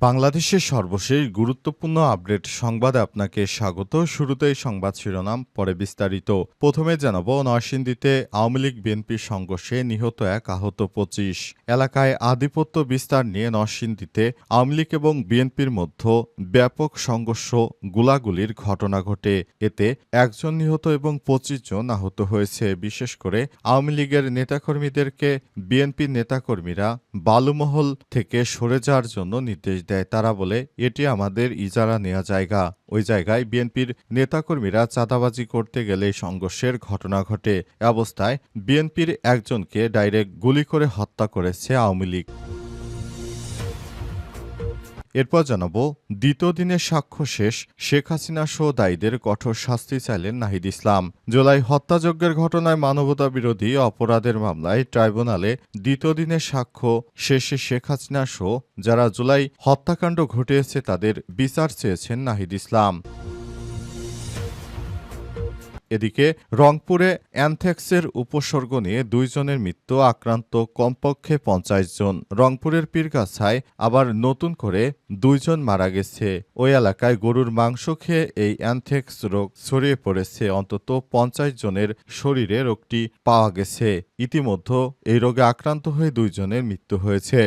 বাংলাদেশের সর্বশেষ গুরুত্বপূর্ণ আপডেট সংবাদে আপনাকে স্বাগত। শুরুতেই সংবাদ শিরোনাম, পরে বিস্তারিত। প্রথমে জানাব, নরসিংদীতে আওয়ামী লীগ বিএনপির সংঘর্ষে নিহত এক আহত পঁচিশ। এলাকায় আধিপত্য বিস্তার নিয়ে নরসিংদীতে আওয়ামী লীগ এবং বিএনপির মধ্যে ব্যাপক সংঘর্ষ, গুলাগুলির ঘটনা ঘটে। এতে একজন নিহত এবং পঁচিশ জন আহত হয়েছে। বিশেষ করে আওয়ামী লীগের নেতাকর্মীদেরকে বিএনপির নেতাকর্মীরা বালুমহল থেকে সরে যাওয়ার জন্য নির্দেশ দেয়, তারা বলে, এটি আমাদের ইজারা নেওয়া জায়গা। ওই জায়গায় বিএনপির নেতাকর্মীরা চাঁদাবাজি করতে গেলে সংঘর্ষের ঘটনা ঘটে। অবস্থায় বিএনপির একজনকে ডাইরেক্ট গুলি করে হত্যা করেছে আওয়ামী লীগ। এরপর জানাব, দ্বিতীয় দিনের সাক্ষ্য শেষ শেখ হাসিনা সহ দায়ীদের কঠোর শাস্তি চাইলেন নাহিদ ইসলাম। জুলাই হত্যাযজ্ঞের ঘটনায় মানবতা বিরোধী অপরাধের মামলায় ট্রাইব্যুনালে দ্বিতীয় দিনের সাক্ষ্য শেষে শেখ হাসিনা সহ যারা জুলাই হত্যাকাণ্ড ঘটিয়েছে তাদের বিচার চেয়েছেন নাহিদ ইসলাম। এদিকে রংপুরে অ্যানথ্যাক্সের উপসর্গ নিয়ে দুইজনের মৃত্যু আক্রান্ত কমপক্ষে পঞ্চাশ জন। রংপুরের পীরগাছায় আবার নতুন করে দুইজন মারা গেছে। ওই এলাকায় গরুর মাংস খেয়ে এই অ্যানথ্যাক্স রোগ ছড়িয়ে পড়েছে। অন্তত পঞ্চাশ জনের শরীরে রোগটি পাওয়া গেছে। ইতিমধ্যে এই রোগে আক্রান্ত হয়ে দুইজনের মৃত্যু হয়েছে।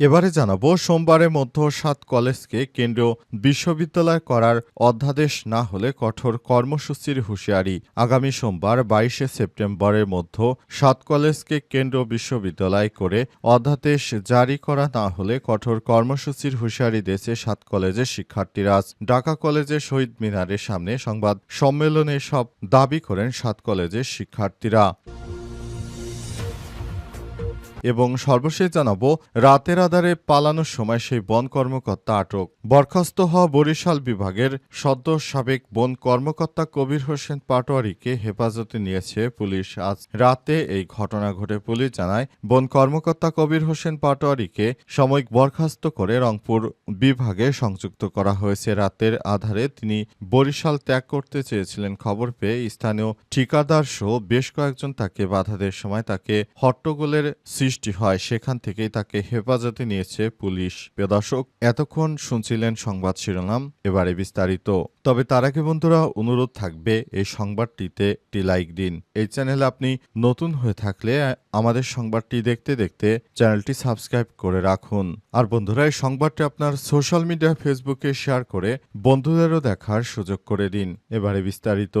এবারে জানাব, সোমবারের মধ্য সাত কলেজকে কেন্দ্রীয় বিশ্ববিদ্যালয় করার অধ্যাদেশ না হলে কঠোর কর্মসূচির হুঁশিয়ারি। আগামী সোমবার, বাইশে সেপ্টেম্বরের মধ্য সাত কলেজকে কেন্দ্রীয় বিশ্ববিদ্যালয় করে অধ্যাদেশ জারি করা না হলে কঠোর কর্মসূচির হুঁশিয়ারি দিয়েছে সাত কলেজের শিক্ষার্থীরা। ঢাকা কলেজের শহীদ মিনারের সামনে সংবাদ সম্মেলনে সব দাবি করেন সাত কলেজের শিক্ষার্থীরা। এবং সর্বশেষ জানাব, রাতের আধারে পালানোর সময় সেই বন কর্মকর্তা আটক। বরখাস্ত হওয়া বরিশাল বিভাগের সদ্য সাবেক বন কর্মকর্তা কবির হোসেন পাটোয়ারিকে হেফাজতে নিয়েছে পুলিশ। আজ রাতে এই ঘটনা ঘটে। পুলিশ জানায়, বন কর্মকর্তা কবির হোসেন পাটোয়ারিকে সাময়িক বরখাস্ত করে রংপুর বিভাগে সংযুক্ত করা হয়েছে। রাতের আধারে তিনি বরিশাল ত্যাগ করতে চেয়েছিলেন। খবর পেয়ে স্থানীয় ঠিকাদার সহ বেশ কয়েকজন তাকে বাধা দেওয়ার সময় তাকে হট্টগোলের সৃষ্টি হয়, সেখান থেকেই তাকে হেফাজতে নিয়েছে পুলিশ। প্রিয় দর্শক, এতক্ষণ শুনছিলেন সংবাদ শিরোনাম, এবারে বিস্তারিত। তবে তার আগে বন্ধুরা, অনুরোধ থাকবে এই সংবাদটিতে একটি লাইক দিন। এই চ্যানেলে আপনি নতুন হয়ে থাকলে আমাদের সংবাদটি দেখতে দেখতে চ্যানেলটি সাবস্ক্রাইব করে রাখুন। আর বন্ধুরা, এই সংবাদটি আপনার সোশ্যাল মিডিয়া, ফেসবুকে শেয়ার করে বন্ধুদেরও দেখার সুযোগ করে দিন। এবারে বিস্তারিত।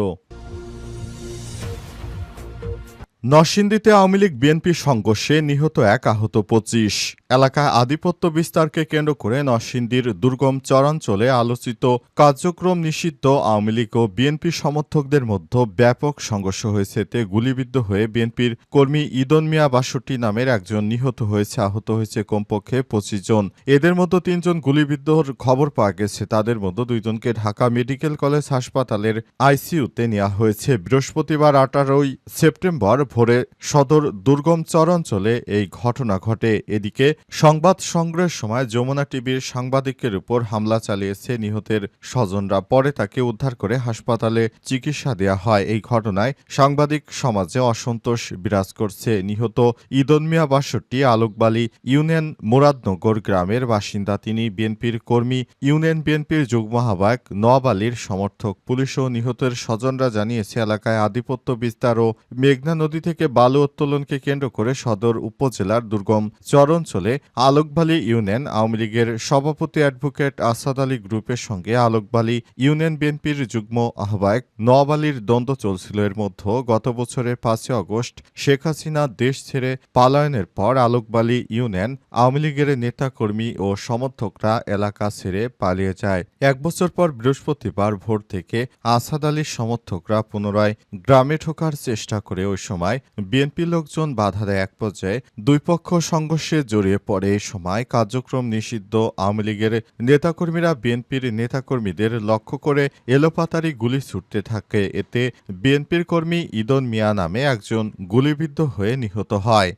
নরসিংদীতে আওয়ামী লীগ বিএনপি সংঘর্ষে নিহত এক আহত পঁচিশ। এলাকায় আধিপত্য বিস্তারকে কেন্দ্র করে নরসিংদীর দুর্গম চরাঞ্চলে আলোচিত কার্যক্রম নিষিদ্ধ আওয়ামী লীগ ও বিএনপি সমর্থকদের মধ্যে ব্যাপক সংঘর্ষ হয়েছে, এতে গুলিবিদ্ধ হয়ে বিএনপির কর্মী ইদন মিয়া বাষট্টি নামের একজন নিহত হয়েছে, আহত হয়েছে কমপক্ষে পঁচিশ জন। এদের মধ্যে তিনজন গুলিবিদ্ধর খবর পাওয়া গেছে। তাদের মধ্যে দুইজনকে ঢাকা মেডিকেল কলেজ হাসপাতালের আইসিইউতে নেওয়া হয়েছে। বৃহস্পতিবার আঠারোই সেপ্টেম্বর ভোরে সদর দুর্গম চরাঞ্চলে এই ঘটনা ঘটে। এদিকে সংবাদ সংগ্রহের সময় যমুনা টিভির সাংবাদিকের উপর হামলা চালিয়েছে নিহতের স্বজনরা। পরে তাকে উদ্ধার করে হাসপাতালে চিকিৎসা দেওয়া হয়। এই ঘটনায় সাংবাদিক সমাজে অসন্তোষ বিরাজ করছে। নিহত ইদন মিয়া বাষট্টি, আলোকবালি ইউনিয়ন মুরাদনগর গ্রামের বাসিন্দা। তিনি বিএনপির কর্মী। ইউনিয়ন বিএনপির যুগ্ম আহ্বায়ক নওয়াব আলীর সমর্থক। পুলিশ ও নিহতের স্বজনরা জানিয়েছে, এলাকায় আধিপত্য বিস্তার ও মেঘনা নদী থেকে বালু উত্তোলনকে কেন্দ্র করে সদর উপজেলার দুর্গম চরাঞ্চলে আলোকবালি ইউনিয়ন আওয়ামী লীগের সভাপতি অ্যাডভোকেট আসাদ আলী গ্রুপের সঙ্গে আলোকবালি ইউনিয়ন বিএনপির যুগ্ম আহ্বায়ক নওয়াব দ্বন্দ্ব চলছিল। এর মধ্যে গত বছরের পাঁচই আগস্ট শেখ হাসিনা দেশ ছেড়ে পালায়নের পর আলোকবালি ইউনিয়ন আওয়ামী লীগের নেতাকর্মী ও সমর্থকরা এলাকা ছেড়ে পালিয়ে যায়। এক বছর পর বৃহস্পতিবার ভোর থেকে আসাদ আলীর সমর্থকরা পুনরায় গ্রামে ঢোকার চেষ্টা করে ওই সময় বিএনপি লোকজন বাধা দেয়। এক পর্যায়ে দুই পক্ষ সংঘর্ষে জড়িয়ে এ সময় কার্যক্রম নিষিদ্ধ। আওয়ামী লীগের নেতাকর্মীরা বিএনপির নেতাকর্মীদের লক্ষ্য করে এলোপাতারি গুলি ছুটতে থাকে। এতে বিএনপির কর্মী ইদন মিয়া নামে একজন গুলিবিদ্ধ হয়ে নিহত হয়।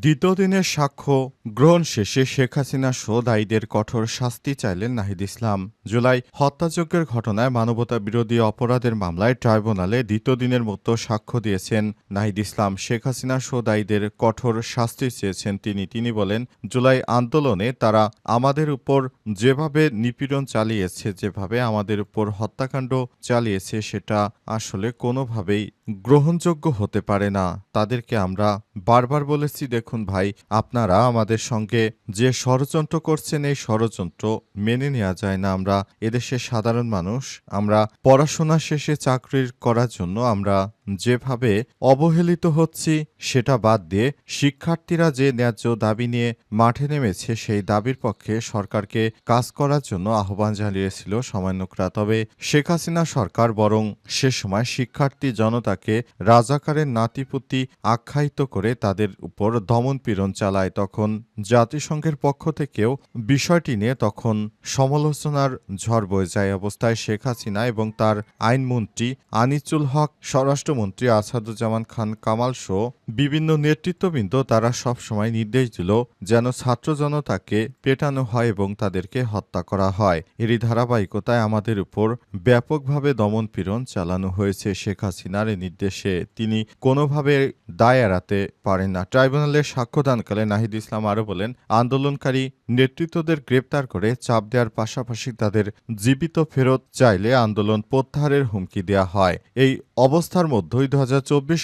দ্বিতীয় দিনের সাক্ষ্য গ্রহণ শেষে শেখ হাসিনা সহ দায়ীদের কঠোর শাস্তি চাইলেন নাহিদ ইসলাম। জুলাই হত্যাযজ্ঞের ঘটনায় মানবতা বিরোধী অপরাধের মামলায় ট্রাইব্যুনালে দ্বিতীয় দিনের মতো সাক্ষ্য দিয়েছেন নাহিদ ইসলাম। শেখ হাসিনা সহ দায়ীদের কঠোর শাস্তি চেয়েছেন তিনি। তিনি বলেন, জুলাই আন্দোলনে তারা আমাদের উপর যেভাবে নিপীড়ন চালিয়েছে, যেভাবে আমাদের উপর হত্যাকাণ্ড চালিয়েছে, সেটা আসলে কোনোভাবেই গ্রহণযোগ্য হতে পারে না। তাদেরকে আমরা বারবার বলেছি, দেখুন ভাই, আপনারা আমাদের সঙ্গে যে ষড়যন্ত্র করছেন, এই ষড়যন্ত্র মেনে নেওয়া যায় না। আমরা এদেশের সাধারণ মানুষ, আমরা পড়াশোনা শেষে চাকরির করার জন্য আমরা যেভাবে অবহেলিত হচ্ছি, সেটা বাদ দিয়ে শিক্ষার্থীরা যে ন্যায্য দাবি নিয়ে মাঠে নেমেছে, সেই দাবির পক্ষে সরকারকে কাজ করার জন্য আহ্বান জানিয়েছিল সামান্যকরা তবে শেখ হাসিনা সরকার বরং সে সময় শিক্ষার্থী জনতাকে রাজাকারের নাতিপুতি আখ্যায়িত করে তাদের উপর দমনপীড়ন চালায়। তখন জাতিসংঘের পক্ষ থেকেও বিষয়টি নিয়ে তখন সমালোচনার ঝড় বয়ে যায় অবস্থায় শেখ হাসিনা এবং তার আইনমন্ত্রী আনিচুল হক, স্বরাষ্ট্রমন্ত্রী আসাদুজ্জামান খান কামাল সহ বিভিন্ন নেতৃত্ববৃন্দ তারা সব সময় নির্দেশ দিল যেন ছাত্র জনতাকে পেটানো হয় এবং তাদেরকে হত্যা করা হয়। এরই ধারাবাহিকতায় আমাদের উপর ব্যাপকভাবে দমনপীড়ন চালানো হয়েছে শেখ হাসিনার নির্দেশে তিনি কোনোভাবে দায় এড়াতে পারেন না। ট্রাইব্যুনালে সাক্ষ্যদানকালে নাহিদ ইসলাম আরও বলেন, আন্দোলনকারী নেতৃত্বদের গ্রেপ্তার করে চাপ দেওয়ার পাশাপাশি তাদের জীবিত ফেরত চাইলে আন্দোলন প্রত্যাহারের হুমকি দেওয়া হয়। এই অবস্থার মধ্যেই দু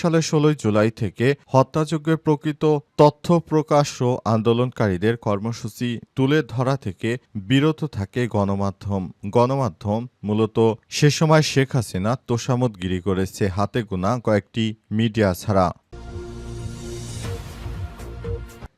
সালের ষোলোই জুলাই থেকে হত্যাযজ্ঞের প্রকৃত তথ্য প্রকাশ ও আন্দোলনকারীদের কর্মসূচি তুলে ধরা থেকে বিরত থাকে গণমাধ্যম। গণমাধ্যম মূলত, সে সময় শেখ হাসিনা তোষামতগিরি করেছে, হাতে গোনা কয়েকটি মিডিয়া ছাড়া।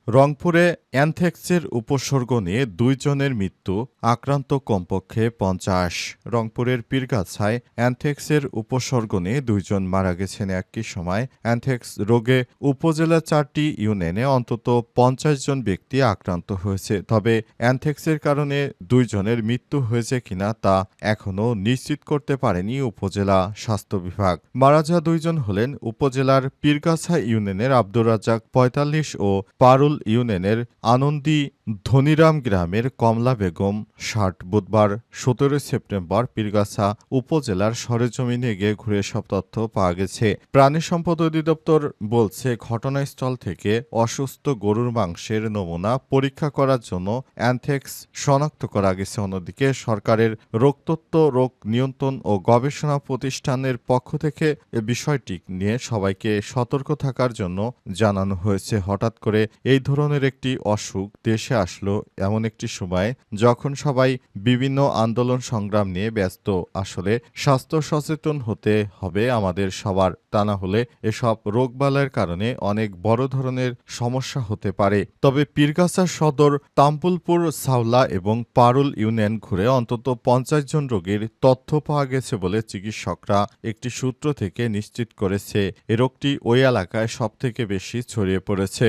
রংপুরে অ্যানথেক্সের উপসর্গ নিয়ে দুইজনের মৃত্যু আক্রান্ত কমপক্ষে পঞ্চাশ। রংপুরের পীরগাছায় অ্যানথেক্সের উপসর্গ নিয়ে দুইজন মারা গেছেন একই সময়। অ্যানথেক্স রোগে উপজেলা চারটি ইউনিয়নে অন্তত পঞ্চাশ জন ব্যক্তি আক্রান্ত হয়েছে। তবে অ্যানথেক্সের কারণে দুইজনের মৃত্যু হয়েছে কিনা তা এখনও নিশ্চিত করতে পারেনি উপজেলা স্বাস্থ্য বিভাগ। মারা যাওয়া দুইজন হলেন উপজেলার পীরগাছা ইউনিয়নের আব্দুর রাজ্জাক পঁয়তাল্লিশ ও পারুল ইউনিয়নের আনন্দী ধনিরাম গ্রামের কমলা বেগম ষাট বুধবার সতেরো সেপ্টেম্বর পীরগাছা উপজেলার সরেজমিনে গিয়ে ঘুরে সব তথ্য পাওয়া গেছে। প্রাণী সম্পদ অধিদপ্তর বলছে, ঘটনাস্থল থেকে অসুস্থ গরুর মাংসের নমুনা পরীক্ষা করার জন্য অ্যানথেক্স শনাক্ত করা গেছে। অন্যদিকে সরকারের রোগতত্ত্ব, রোগ নিয়ন্ত্রণ ও গবেষণা প্রতিষ্ঠানের পক্ষ থেকে এ বিষয়টি নিয়ে সবাইকে সতর্ক থাকার জন্য জানানো হয়েছে। হঠাৎ করে এই ধরনের একটি অসুখ দেশে আসলো এমন একটি সময় যখন সবাই বিভিন্ন আন্দোলন সংগ্রাম নিয়ে ব্যস্ত। আসলে স্বাস্থ্য সচেতন হতে হবে আমাদের সবার, তা না হলে এসব রোগবালাইয়ের কারণে অনেক বড় ধরনের সমস্যা হতে পারে। তবে পীরগাছা সদর তাম্পুলপুর সাওলা এবং পারুল ইউনিয়ন ঘুরে অন্তত পঞ্চাশ জন রোগীর তথ্য পাওয়া গেছে বলে চিকিৎসকরা একটি সূত্র থেকে নিশ্চিত করেছে। এ রোগটি ওই এলাকায় সবথেকে বেশি ছড়িয়ে পড়েছে।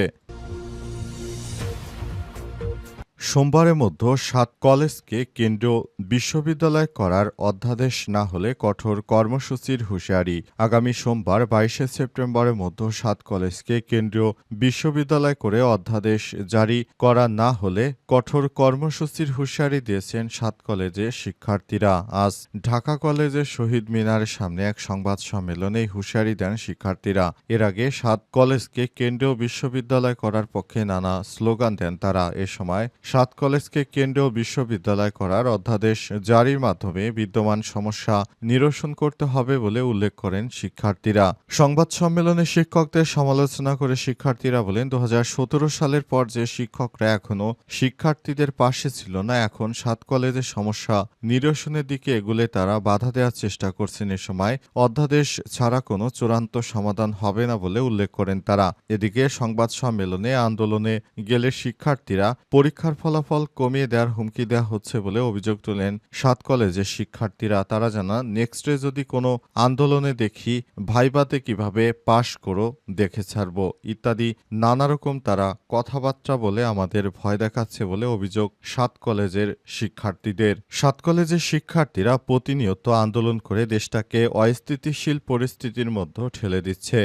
সোমবারের মধ্যে সাত কলেজকে কেন্দ্রীয় বিশ্ববিদ্যালয় করার অধ্যাদেশ না হলে কঠোর কর্মসূচির হুঁশিয়ারি। আগামী সোমবার, বাইশে সেপ্টেম্বরের মধ্যে সাত কলেজকে কেন্দ্রীয় বিশ্ববিদ্যালয় করে অধ্যাদেশ জারি করা না হলে কঠোর কর্মসূচির হুঁশিয়ারি দিয়েছেন সাত কলেজের শিক্ষার্থীরা। আজ ঢাকা কলেজের শহীদ মিনারের সামনে এক সংবাদ সম্মেলনে হুঁশিয়ারি দেন শিক্ষার্থীরা। এর আগে সাত কলেজকে কেন্দ্রীয় বিশ্ববিদ্যালয় করার পক্ষে নানা স্লোগান দেন তারা। এ সময় সাত কলেজকে কেন্দ্রীয় বিশ্ববিদ্যালয় করার অধ্যাদেশ জারির মাধ্যমে বিদ্যমান সমস্যা নিরসন করতে হবে বলে উল্লেখ করেন শিক্ষার্থীরা। সংবাদ সম্মেলনে শিক্ষকদের সমালোচনা করে শিক্ষার্থীরা বলেন দু হাজার সতেরো সালের পর যে শিক্ষকরা এখনও শিক্ষার্থীদের পাশে ছিল না, এখন সাত কলেজের সমস্যা নিরসনের দিকে এগুলে তারা বাধা দেওয়ার চেষ্টা করছেন। এ সময় অধ্যাদেশ ছাড়া কোনো চূড়ান্ত সমাধান হবে না বলে উল্লেখ করেন তারা। এদিকে সংবাদ সম্মেলনে আন্দোলনে গেলে শিক্ষার্থীরা পরীক্ষার ফলাফল কমিয়ে দেওয়ার হুমকি দেওয়া হচ্ছে বলে অভিযোগ তোলেন সাত কলেজের শিক্ষার্থীরা। তারা জানান, নেক্সটে যদি কোনো আন্দোলনে দেখি, ভাইবাতে কীভাবে পাশ করো দেখে ছাড়ব। ইত্যাদি নানা রকম তারা কথাবার্তা বলে আমাদের ভয় দেখাচ্ছে বলে অভিযোগ সাত কলেজের শিক্ষার্থীদের। সাত কলেজের শিক্ষার্থীরা প্রতিনিয়ত আন্দোলন করে দেশটাকে অস্থিতিশীল পরিস্থিতির মধ্যে ঠেলে দিচ্ছে।